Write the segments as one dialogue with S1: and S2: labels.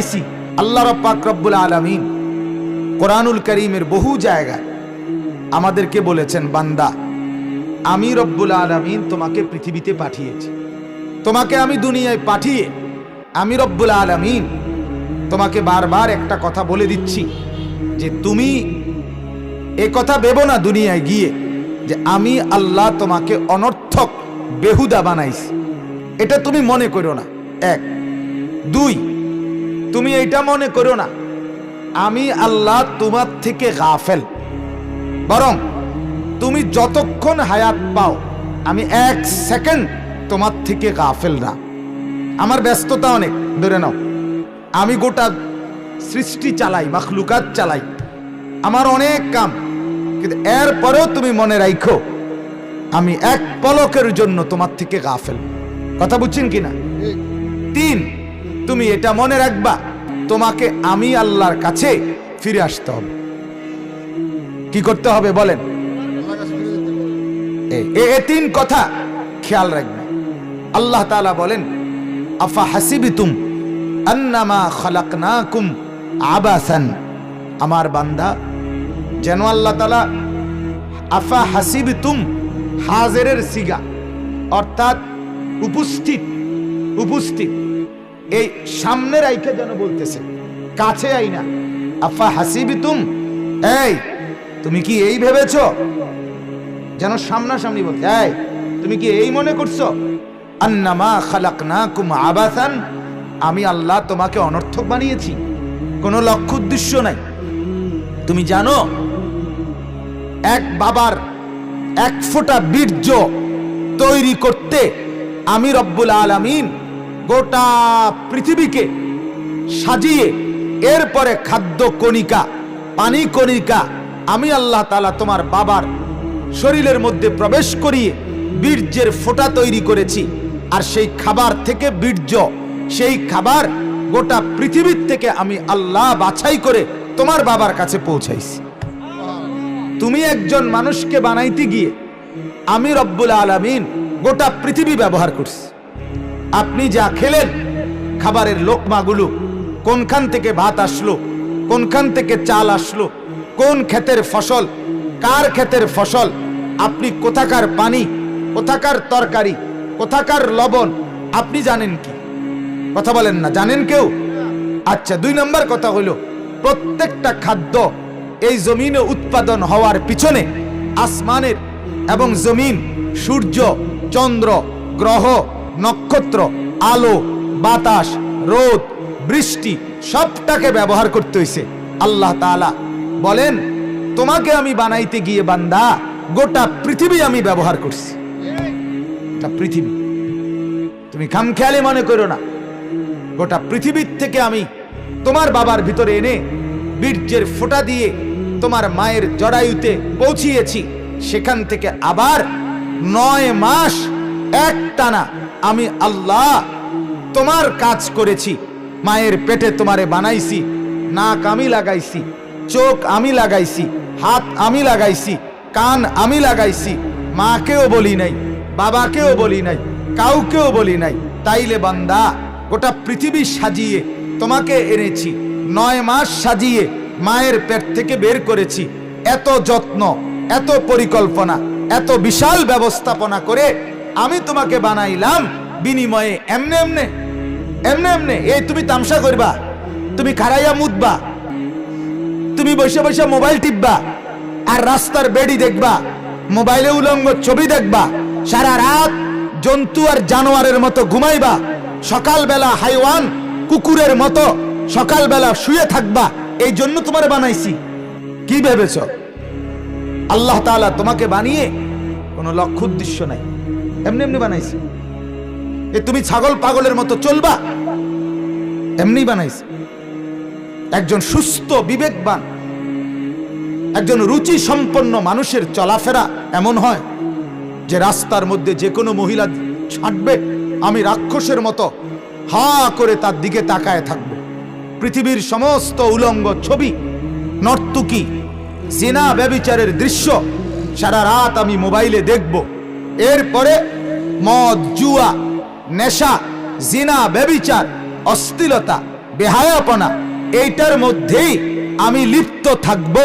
S1: বানাইছি আল্লাহ রব্বুল আলমিন কোরআনুল করিমের বহু জায়গায় আমাদেরকে বলেছেন, বান্দা, আমি রব্বুল আলমিন তোমাকে পৃথিবীতে পাঠিয়েছি। তোমাকে আমি দুনিয়ায় পাঠিয়ে আমি রব্বুল আলমিন তোমাকে বারবার একটা কথা বলে দিচ্ছি যে তুমি এ কথা ভেবো না দুনিয়ায় গিয়ে যে আমি আল্লাহ তোমাকে অনর্থক বেহুদা বানাইছি। এটা তুমি মনে করো না। এক। দুই তুমি এইটা মনে করো না। আমি আল্লাহ তোমার থেকে গাফেল। বরং তুমি যতক্ষণ হায়াত পাও আমি এক সেকেন্ড তোমার থেকে গাফেল না। আমার ব্যস্ততা অনেক ধরে নাও। আমি গোটা সৃষ্টি চালাই মখলুকাত চালাই। আমার অনেক কাম কিন্তু এরপরেও তুমি মনে রাখো আমি এক পলকের জন্য তোমার থেকে গাফেল। কথা বুঝছেন কিনা? তিন তুমি এটা মনে রাখবা, তোমাকে আমি আল্লাহর কাছে ফিরে আসতে হবে। কি করতে হবে বলেন? এ- তিন কথা খেয়াল রাখবে। আল্লাহ তালা বলেন, আফা হাসিবিতুম আন্নামা খালাক খালাকনাকুম আবাসান? আমার বান্দা, যেন আল্লাহ তালা আফা হাসিবিতুম হাজেরের সিগা, অর্থাৎ উপস্থিত উপস্থিত এই সামনের আইকে যেন বলতেছে, কাছে আই না আফা হাসিবি তুম এই, তুমি কি এই ভেবেছ? যেন সামনাসামনি বলতে, এই, তুমি কি এই মনে করছ? আন্নামা খালাকনাকুম আবাসান, আমি আল্লাহ তোমাকে অনর্থক বানিয়েছি, কোনো লক্ষ্য উদ্দেশ্য নাই। তুমি জানো, এক বাবার এক ফোঁটা বীর্য তৈরি করতে আমি রব্বুল আলামিন গোটা পৃথিবীকে সাজিয়ে, এরপরে খাদ্য কণিকা, পানি কণিকা, আমি আল্লাহ তালা তোমার বাবার শরীরের মধ্যে প্রবেশ করিয়ে বীর্যের ফোঁটা তৈরি করেছি। আর সেই খাবার থেকে বীর্য, সেই খাবার গোটা পৃথিবীর থেকে আমি আল্লাহ বাছাই করে তোমার বাবার কাছে পৌঁছাইছি। তুমি একজন মানুষকে বানাইতে গিয়ে আমি রব্বুল আলামিন গোটা পৃথিবী ব্যবহার করছি। আপনি যা খেলেন, খাবারের লোকমাগুলো কোনখান থেকে ভাত আসলো, কোনখান থেকে চাল আসলো, কোন ক্ষেতের ফসল, কার ক্ষেতের ফসল, আপনি কোথাকার পানি, কোথাকার তরকারি, কোথাকার লবণ, আপনি জানেন কি? কথা বলেন না, জানেন কেউ? আচ্ছা দুই নম্বর কথা হলো, প্রত্যেকটা খাদ্য এই জমিনে উৎপাদন হওয়ার পিছনে আসমানের এবং জমিন সূর্য, চন্দ্র, গ্রহ নক্ষত্র, আলো, বাতাস, রোদ, বৃষ্টি, সবটাকে ব্যবহার করতে হইছে। আল্লাহ তাআলা বলেন, তোমাকে আমি বানাইতে গিয়ে বান্দা, গোটা পৃথিবী আমি ব্যবহার করছি। পৃথিবী। তুমি খামখেয়ালি মনে করো না। গোটা পৃথিবীর থেকে আমি তোমার বাবার ভিতরে এনে বীর্যের ফোঁটা দিয়ে তোমার মায়ের জরায়ুতে পৌঁছিয়েছি। সেখান থেকে আবার নয় মাস এক টানা আমি আল্লাহ তোমার কাজ করেছি। মায়ের পেটে তোমারে বানাইছি, নাক আমি লাগাইছি, চোখ আমি লাগাইছি, হাত আমি লাগাইছি, কান আমি লাগাইছি, মাকেও বলি নাই, বাবাকেও বলি নাই, কাউকেও বলি নাই। তাইলে বান্দা, গোটা পৃথিবী সাজিয়ে তোমাকে এনেছি, নয় মাস সাজিয়ে মায়ের পেট থেকে বের করেছি। এত যত্ন, এত পরিকল্পনা, এত বিশাল ব্যবস্থাপনা করে আমি তোমাকে বানাইলাম বিনিময়ে। এমনে এমনে এমনে এমনে। এই, তুমি তামসা করবা, তুমি খারাইয়া মুদবা তুমি বসে বসে মোবাইল টিপবা, আর রাস্তার বেড়ি দেখবা, মোবাইলে উলঙ্গ ছবি দেখবা, সারা রাত জন্তু আর জানোয়ারের মতো ঘুমাইবা, সকালবেলা হাইওয়ান কুকুরের মতো সকালবেলা শুয়ে থাকবা, এই জন্য তোমার বানাইছি। কি ভেবেছ? আল্লাহ তাআলা তোমাকে বানিয়ে কোনো লক্ষ্য উদ্দেশ্য নাই। এমনি এমনি বানাইছি। এ তুমি ছাগল পাগলের মতো চলবা? এমনি বানাইছি। একজন সুস্থ, বিবেকবান, একজন রুচি সম্পন্ন মানুষের চলাফেরা এমন হয় যে রাস্তার মধ্যে যে কোনো মহিলা ছাঁটবে, আমি রাক্ষসের মতো হা করে তার দিকে তাকায় থাকব। পৃথিবীর সমস্ত উলঙ্গ ছবি, নর্তুকি, সিনা ব্যবিচারের দৃশ্য সারা রাত আমি মোবাইলে দেখব। এরপরে মদ, জুয়া, নেশা, জিনা, ব্যবিচার অস্থিলতা বেহায়াপনা, এইটার মধ্যেই আমি লিপ্ত থাকব।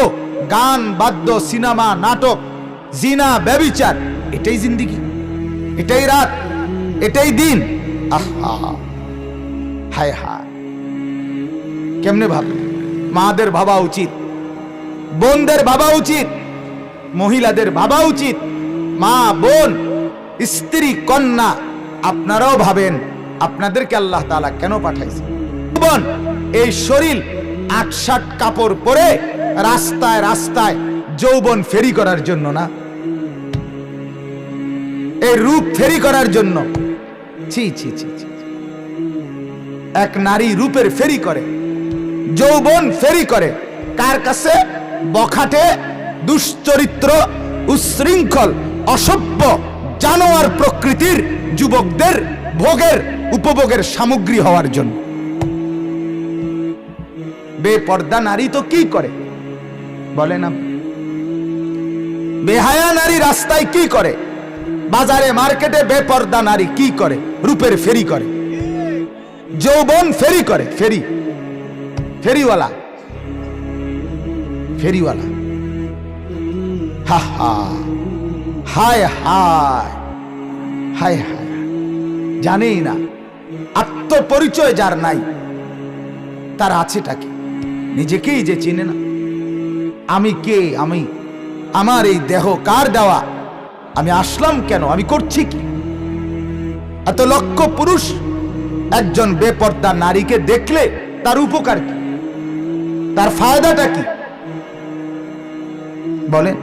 S1: গান, বাদ্য, সিনেমা, নাটক, জিনা, ব্যবিচার, এটাই জিন্দিগি, এটাই রাত, এটাই দিন। আহা, হায় হায়। কেমনে ভাব মাদের ভাবা উচিত, বোনদের ভাবা উচিত, মহিলাদের ভাবা উচিত মা, বোন, স্ত্রী, কন্যা, আপনারাও ভাবেন আপনাদেরকে আল্লাহ তাআলা কেন পাঠাইছে? বোন, এই শরীর আটসাট কাপড় পরে রাস্তায় রাস্তায় যৌবন ফেরি করার জন্য না। এই রূপ ফেরি করার জন্য। ছি ছি ছি ছি এক নারী রূপের ফেরি করে, যৌবন ফেরি করে, কার কাছে? বখাটে, দুশ্চরিত্র উশৃঙ্খল অসভ্য জানোয়ার প্রকৃতির যুবকদের ভোগের, উপভোগের সামগ্রী হওয়ার জন্য। বেপর্দা নারী তো কি করে? বলে না। বেহায়া নারী রাস্তায় কি করে? বাজারে, মার্কেটে বেপর্দা নারী কি করে? রূপের ফেরি করে। যৌবন ফেরি করে, ফেরি। ফেরিওয়ালা। ফেরিওয়ালা। হা হা। হায় হায় হায় হায়। জানেই না, আত্মপরিচয় যার নাই, তার আছেটা কি? নিজেকেই যে চিনে না। আমি কে? আমি, আমার এই দেহ কার দেওয়া? আমি আসলাম কেন? আমি করছি কি? এত লক্ষ পুরুষ একজন বেপর্দা নারীকে দেখলে তার উপকার কি? তার ফায়দাটা কি? বলেন।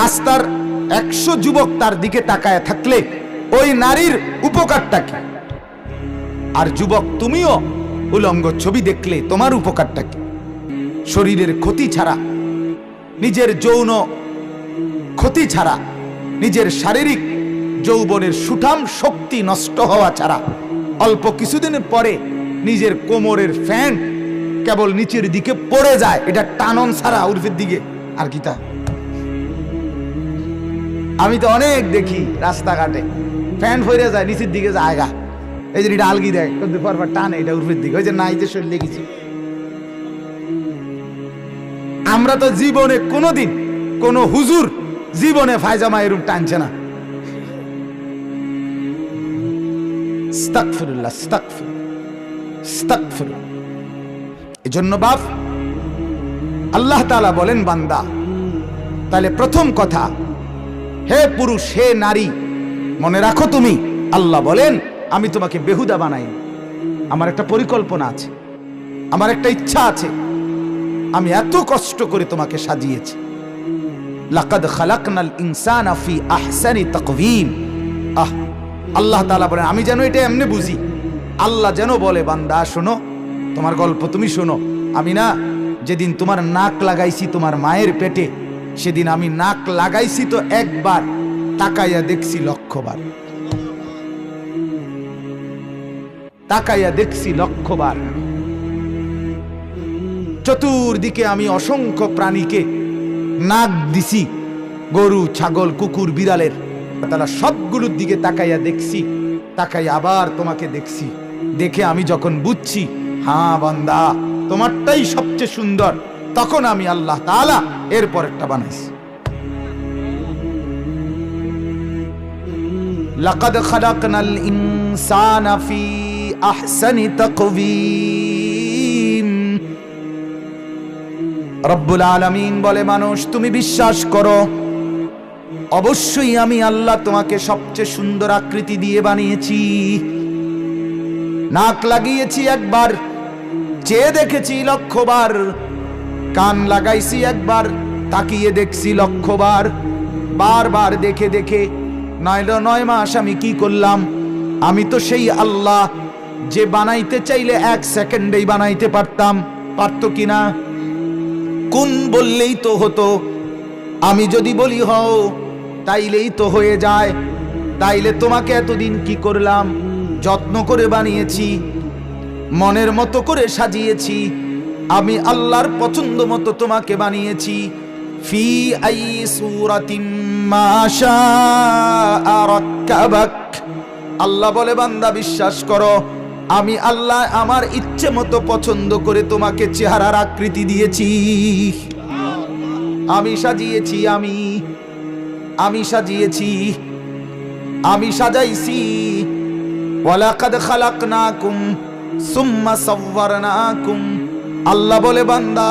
S1: রাস্তার একশো যুবক তার দিকে তাকায় থাকলে ওই নারীর উপকারটা কি? আর যুবক তুমিও উলঙ্গ ছবি দেখলে তোমার উপকারটা কি? শরীরের ক্ষতি ছাড়া, নিজের যৌন ক্ষতি ছাড়া, নিজের শারীরিক যৌবনের সুঠাম শক্তি নষ্ট হওয়া ছাড়া, অল্প কিছুদিনের পরে নিজের কোমরের ফ্যান কেবল নিচের দিকে পড়ে যায়। এটা টানন ছাড়া উর্ফের দিকে। আর কি তা? আমি তো অনেক দেখি রাস্তাঘাটে। ফ্যান ফইরে যায়, নিচের দিকে জায়গা এই যে এটা আলগি দেয় পরপর টানে এটা উর্ফের দিকে। ওই যে নাই যে শরীর লেগেছি আমরা তো জীবনে কোনোদিন কোন হুজুর জীবনে ফায়জামা এরূপ টানছে না। এজন্য বাপ, আল্লাহ তাআলা বলেন বান্দা, তাহলে প্রথম কথা হে পুরুষ, হে নারী, মনে রাখো তুমি, আল্লাহ বলেন, আমি তোমাকে বেহুদা বানাই। আমার একটা পরিকল্পনা আছে, আমার একটা ইচ্ছা আছে। আমি এত কষ্ট করে তোমাকে সাজিয়েছি। লাকাদ খালাকনাল ইনসানা ফি আহসানি তাকওয়িম আহ, আল্লাহ তাআলা বলেন, আমি যেন এটা এমনি বুঝি। আল্লাহ যেন বলে, বান্দা, শোনো, তোমার গল্প তুমি শোনো। আমি না, যেদিন তোমার নাক লাগাইছি তোমার মায়ের পেটে সেদিন আমি নাক লাগাইছি তো একবার, তাকাইয়া দেখছি লক্ষবার তাকাইয়া দেখছি লক্ষবার চতুর্দিকে আমি অসংখ্য প্রাণীকে নাক দিছি, গরু, ছাগল, কুকুর, বিড়ালের। তারা সবগুলোর দিকে তাকাইয়া দেখছি, তাকাইয়া আবার তোমাকে দেখছি। দেখে আমি যখন বুঝছি হ্যাঁ বান্দা, তোমারটাই সবচেয়ে সুন্দর। তখন আমি আল্লাহ তাআলা এরপর একটা বানাইছি। লাকাদ খালাকনাল ইনসানা ফি আহসানি তাকওয়িম। রব্বুল আলামিন বলে, মানুষ, তুমি বিশ্বাস করো, অবশ্যই আমি আল্লাহ তোমাকে সবচেয়ে সুন্দর আকৃতি দিয়ে বানিয়েছি। নাক লাগিয়েছি একবার, চেয়ে দেখেছি লক্ষবার কান লাগাইছি একবার, তাকিয়ে দেখছি লক্ষবার বারবার দেখে দেখে নয়লো নয় মাস আমি কি করলাম? আমি তো সেই আল্লাহ, যে বানাইতে চাইলে এক সেকেন্ডেই বানাইতে পারতাম। পারতো কিনা কোন বললেই তো হতো। আমি যদি বলি, হও, তাইলেই তো হয়ে যায়। তাইলে তোমাকে এতদিন কি করলাম? যত্ন করে বানিয়েছি, মনের মতো করে সাজিয়েছি। আমি আল্লাহর পছন্দ মতো তোমাকে বানিয়েছি। ফি আই সুরাতিম আল্লাহ বলে, বান্দা, বিশ্বাস করো, আমি আল্লাহ আমার ইচ্ছে মতো পছন্দ করে তোমাকে চেহারার আকৃতি দিয়েছি। আমি সাজিয়েছি, আমি আমি সাজিয়েছি, আমি সাজাইছি। ওয়ালাকাদ খালাকনাকুম, সুম্মা সাওয়ারনাকুম। আল্লাহ বলে, বান্দা,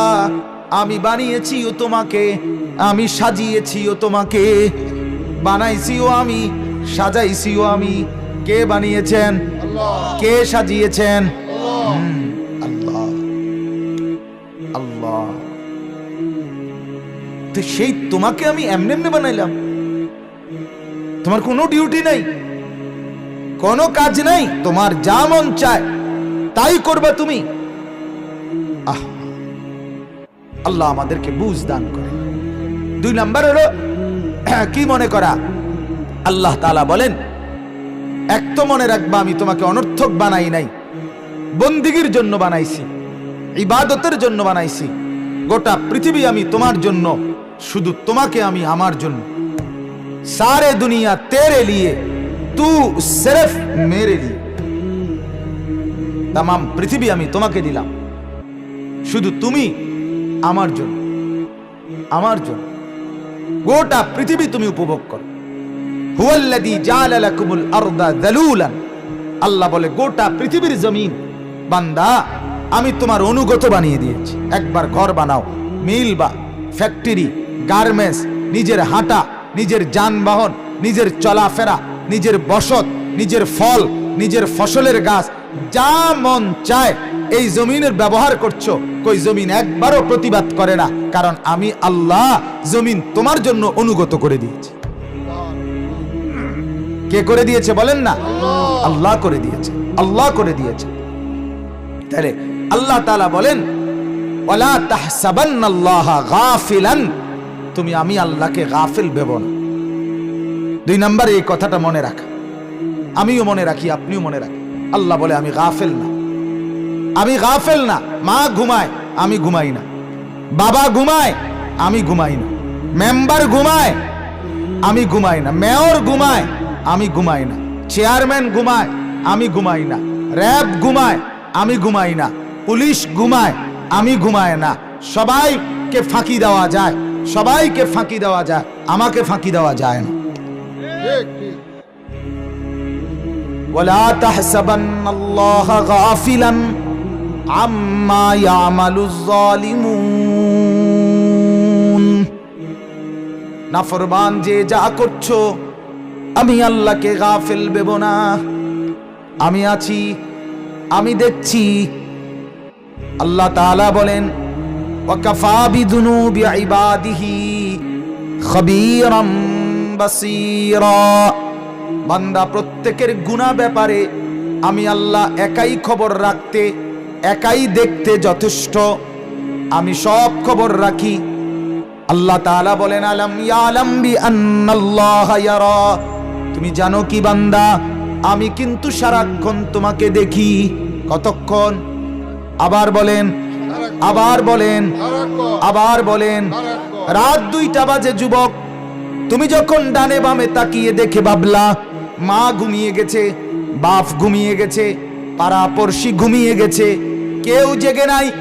S1: আমি বানিয়েছিও তোমাকে, আমি সাজিয়েছিও তোমাকে, বানাইছিও আমি, সাজাইছিও আমি। কে বানিয়েছেন? কে সাজিয়েছেন? আল্লাহ। তো সেই তোমাকে আমি এমনি এমনি বানাইলাম। তোমার কোনো ডিউটি নাই, কোনো কাজ নাই, তোমার যা মন চায়, তাই করবে তুমি। আল্লাহ আমাদেরকে বুঝ দান করে। দুই নাম্বার হলো, কি মনে করা? আল্লাহ তালা বলেন, এক তো মনে রাখবা, আমি তোমাকে অনর্থক বানাই নাই। বন্দিগির জন্য বানাইছি, ইবাদতের জন্য বানাইছি। গোটা পৃথিবী আমি তোমার জন্য, শুধু তোমাকে আমি আমার জন্য। সারে দুনিয়া তেরে লিয়ে, তু সেরেফ মেরে লিয়ে। তাম পৃথিবী আমি তোমাকে দিলাম। শুধু তুমি আমার জন্য। আমার জন্য। গোটা পৃথিবী তুমি উপভোগ করো। আল্লাহ বলে, গোটা পৃথিবীর জমিন, বান্দা, আমি তোমার অনুগত বানিয়ে দিয়েছি। একবার ঘর বানাও, মিল বা ফ্যাক্টরি, গার্মেন্টস, নিজের হাঁটা, নিজের যানবাহন, নিজের চলাফেরা, নিজের বসত, নিজের ফল, নিজের ফসলের গাছ, যা মন চায় এই জমিনের ব্যবহার করছ। কই জমিন একবারও প্রতিবাদ করে না। কারণ আমি আল্লাহ জমিন তোমার জন্য অনুগত করে দিয়েছি। কে করে দিয়েছে বলেন না? আল্লাহ করে দিয়েছে। আল্লাহ করে দিয়েছে। তাহলে আল্লাহ তাআলা বলেন, ওয়ালা তাহসাবান্নাল্লাহা গাফিলান। তুমি, আমি আল্লাহকে গাফিল ভেবো না। দুই নম্বরে এই কথাটা মনে রাখা। আমিও মনে রাখি, আপনিও মনে রাখি আল্লাহ বলে, আমি গাফেল না। আমি গাফেল না মা ঘুমায় আমি ঘুমাই না বাবা ঘুমায় আমি ঘুমাই না মেম্বার ঘুমায় আমি ঘুমাই না মেয়র ঘুমায় আমি ঘুমাই না চেয়ারম্যান ঘুমায় আমি ঘুমাই না র্যাব ঘুমায় আমি ঘুমাই না পুলিশ ঘুমায় আমি ঘুমাই না সবাইকে ফাঁকি দেওয়া যায় সবাইকে ফাঁকি দেওয়া যায় আমাকে ফাঁকি দেওয়া যায় না ولا تحسبن الله غافلا আম্মা ইয়ামালুজ্জালিমুন নাফরমান যে যা করছ, আমি আল্লাহকে গাফেল ভেবো না। আমি আছি, আমি দেখছি। আল্লাহ তাআলা বলেন, ওয়াকাফা বিদুনুবি ইবাদিহি খাবীরাম বাসীরা। বান্দা প্রত্যেকের গুনা ব্যাপারে আমি আল্লাহ একাই খবর রাখতে একাই দেখতে যথেষ্ট। আমি সব খবর রাখি। আল্লাহ তাআলা বলেন, আলাম ইয়ালাম বি তুমি জানো কি বান্দা? আমি কিন্তু সারাক্ষণ তোমাকে দেখি। কতক্ষণ? আবার বলেন আবার বলেন আবার বলেন। রাত দুইটা বাজে, যুবক। তুমি যখন ডানে বামে তাকিয়ে দেখে ভাবলা মা ঘুমিয়ে গেছে, বাপ ঘুমিয়ে গেছে। পাড়া পড়শি ঘুমিয়ে গেছে। কেউ জেগে নাই।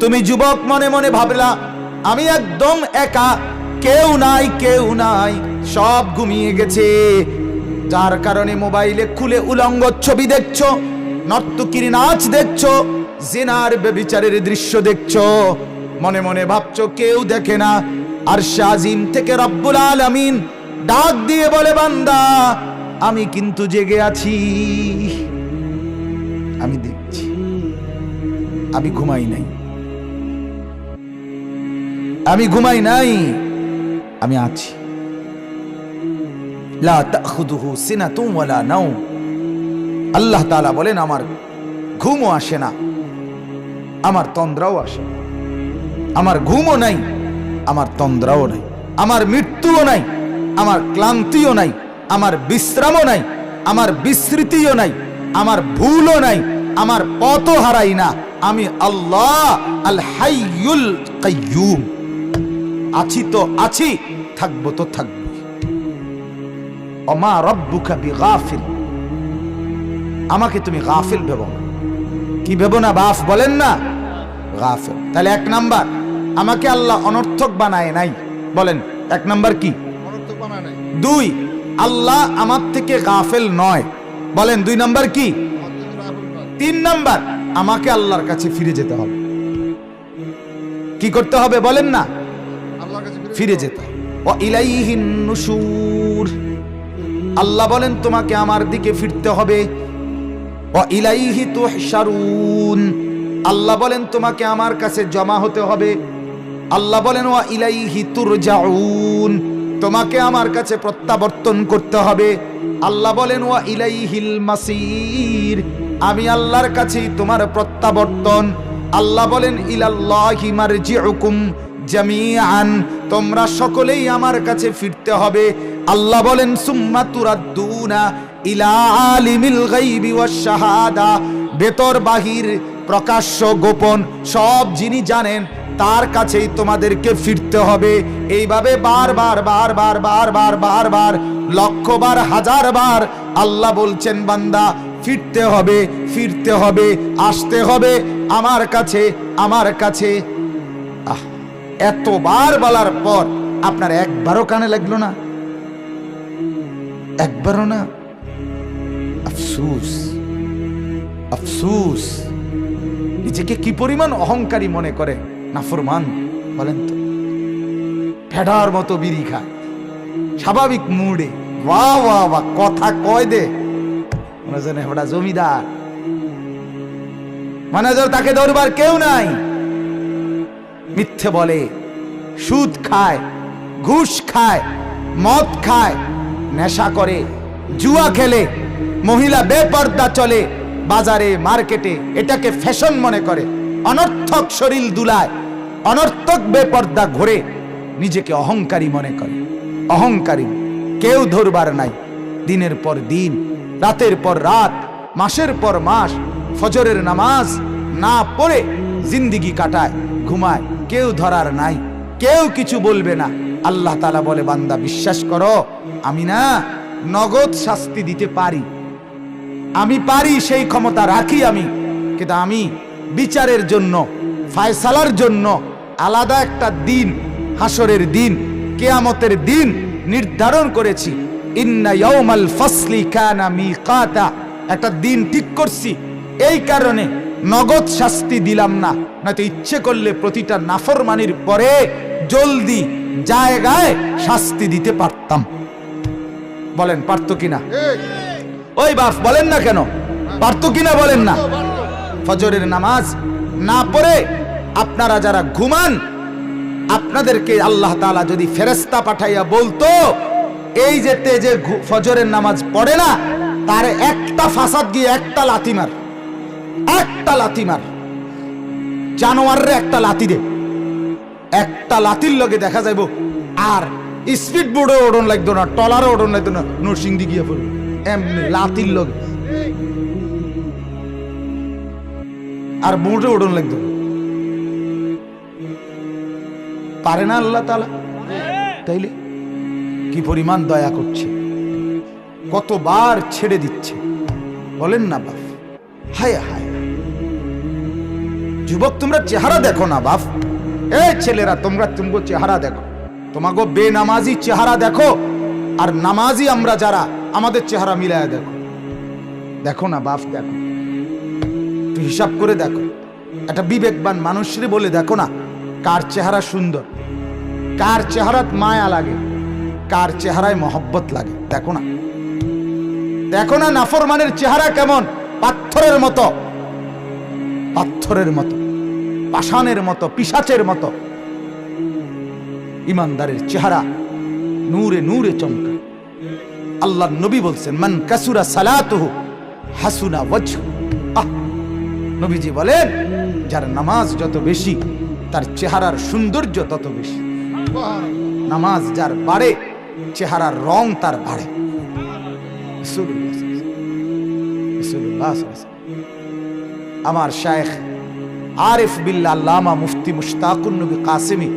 S1: তুমি যুবক মনে মনে ভাবলা, আমি একদম একা। কেউ নাই কেউ নাই। সব ঘুমিয়ে গেছে। যার কারণে মোবাইলে খুলে উলঙ্গ ছবি দেখছ, নর্তকির নাচ দেখছ, জেনার বেবিচারের দৃশ্য দেখছ। মনে মনে ভাবছ, কেউ দেখে না। আর শাজিম থেকে রব্বুল আলামিন ডাক দিয়ে বলে, বান্দা, আমি কিন্তু জেগে আছি। আমি দেখছি। আমি ঘুমাই নাই। আমি ঘুমাই নাই। আমি আছি। আল্লাহ তালা বলেন, আমার ঘুমও আসে না। আমার তন্দ্রাও আসে আমার ঘুমও নাই। আমার তন্দ্রাও নাই। আমার মৃত্যুও নাই। আমার ক্লান্তিও নাই। আমার বিশ্রামও নাই। আমার বিস্মৃতিও নাই। আমার ভুলও নাই আমার পথও হারাই না। আমি আল্লাহ আল হাইয়ুল কাইয়ুম। আছি তো আছি থাকব তো থাকব অমা রব্বুকা বিগাফিল। আমাকে তুমি গাফিল ভেবো না। কি ভেবো না বাফ বলেন না? গাফেল। তাহলে এক নাম্বার আমাকে আল্লাহ অনর্থক বানায় নাই। বলেন এক নাম্বার কি?
S2: অনর্থক বানায় নাই।
S1: দুই আল্লাহ আমার থেকে গাফেল নয়। বলেন, দুই নাম্বার কি? তিন নাম্বার, আমাকে আল্লাহর কাছে ফিরে যেতে হবে। কি করতে হবে বলেন না? ফিরে যেতে ও ইলাইহিন নুশুর। আল্লাহ বলেন, তোমাকে আমার দিকে ফিরতে হবে। ও ইলাইহি তুহশারুন। আল্লাহ বলেন, তোমাকে আমার কাছে জমা হতে হবে। আল্লাহ বলেন ও ইলাইহি তুরজাউন। তোমাকে আমার কাছে প্রত্যাবর্তন করতে হবে। আল্লাহ বলেন ও ইলাইহিল মাসির। আমি আল্লাহর কাছেই তোমার প্রত্যাবর্তন। আল্লাহ বলেন, ইলাল্লাহি মারজিউকুম জামিআন। তোমরা সকলেই আমার কাছে ফিরতে হবে। আল্লাহ বলেন, সুম্মা তুরাদ্দুনা ইলা আলিমিল গাইবি ওয়াশ শাহাদা। ভেতর, বাহির, প্রকাশ্য, গোপন, সব যিনি জানেন তার কাছেই তোমাদেরকে ফিরতে হবে। এইভাবে বারবার বারবার বারবার বারবার, লক্ষবার হাজার বার আল্লাহ বলছেন, বান্দা, ফিরতে হবে ফিরতে হবে, আসতে হবে আমার কাছে আমার কাছে। এতবার বলার পর আপনার একবারও কানে লাগল না? একবারও না? আফসুস আফসুস। নিজেকে কি পরিমাণ অহংকারী মনে করে? নাফরমান বলেন তো। ফেডার মতো বিড়ি খায়। স্বাভাবিক মুডে। বাহ বাহ বাহ কথা কয় দে। মনে হচ্ছে না জমিদার। মানে যেন তাকে ধরবার কেউ নাই। মিথ্যে বলে, সুদ খায়, ঘুষ খায়, মদ খায়, নেশা করে, জুয়া খেলে, মহিলা বেপর্দা চলে, বাজারে, মার্কেটে, এটাকে ফ্যাশন মনে করে, অনর্থক শরীর দুলায় অনর্থক বেপর্দা ঘোরে নিজেকে অহংকারী মনে করে। অহংকারী, কেউ ধরবার নাই। দিনের পর দিন, রাতের পর রাত, মাসের পর মাস, ফজরের নামাজ না পড়ে জিন্দিগি কাটায়, ঘুমায়, কেউ ধরার নাই। কেউ কিছু বলবে না। আল্লাহ তালা বলে, বান্দা, বিশ্বাস করো, আমি না নগদ শাস্তি দিতে পারি। আমি পারি সেই ক্ষমতা রাখি আমি। কিন্তু আমি বিচারের জন্য, ফায়সালার জন্য আলাদা একটা দিন হাসরের দিন, কেয়ামতের দিন নির্ধারণ করেছি। ইন্না ইয়াউমাল ফাসলি কানা মিকাতা। একটা দিন ঠিক করছি। এই কারণে নগদ শাস্তি দিলাম না। নয়তো ইচ্ছে করলে প্রতিটা নাফরমানির পরে জলদি জায়গায় শাস্তি দিতে পারতাম। বলেন, পারতো কিনা? ওই বাপ বলেন না কেন? পারতো কিনা বলেন না? ফজরের নামাজ না পড়ে আপনারা যারা ঘুমান, আপনাদেরকে আল্লাহ তালা যদি ফেরেস্তা পাঠাইয়া বলতো, এই যে তে যে ফজরের নামাজ পড়ে না, তার একটা ফাসাদ গিয়ে একটা লাথি মার, একটা লাথি মার। জানোয়াররে একটা লাথি দে। একটা লাথির লগে দেখা যাইব, আর স্পিড বোর্ডে ওড়ন লাগতো না টলারে ওড়ন লাগতো না, নরসিংদি গিয়ে পড়বে এমনি লাথির লগে। আর বোর্ডে ওড়ন লাগতো না। পারে না আল্লাহ তালা তাইলে কি পরিমাণ দয়া করছে? কতবার ছেড়ে দিচ্ছে? বলেন না বাপ। হায় হায়। যুবক, তোমরা চেহারা দেখো না বাপ। এ ছেলেরা, তোমরা তুমগো চেহারা দেখো। তোমাগো বেনামাজি চেহারা দেখো, আর নামাজি আমরা যারা, আমাদের চেহারা মিলায় দেখো। দেখো না বাপ, দেখো। হিসাব করে দেখো। একটা বিবেকবান মানুষরে বলে দেখো না কার চেহারা সুন্দর? কার চেহারাত মায়া লাগে? কার চেহারায় মহব্বত লাগে? দেখো না। দেখো না নাফরমানের চেহারা কেমন? পাথরের মতো। পাথরের মতো। পাষাণের মতো পিসাচের মতো। ইমানদারের চেহারা নূরে নূরে চমকা আল্লাহ নবী বলছেন, মান কাসুরা সালাতুহু হাসুনা ওয়াজহু। আহ! নবীজি বলেন, যার নামাজ যত বেশি তার চেহারার সৌন্দর্য তত বেশি। নামাজ যার বাড়ে, চেহারার রং তার বাড়ে আমার শায়েখ আরিফ বিল্লা আল্লামা মুফতি মুশতাকুন্নবী কাসিমি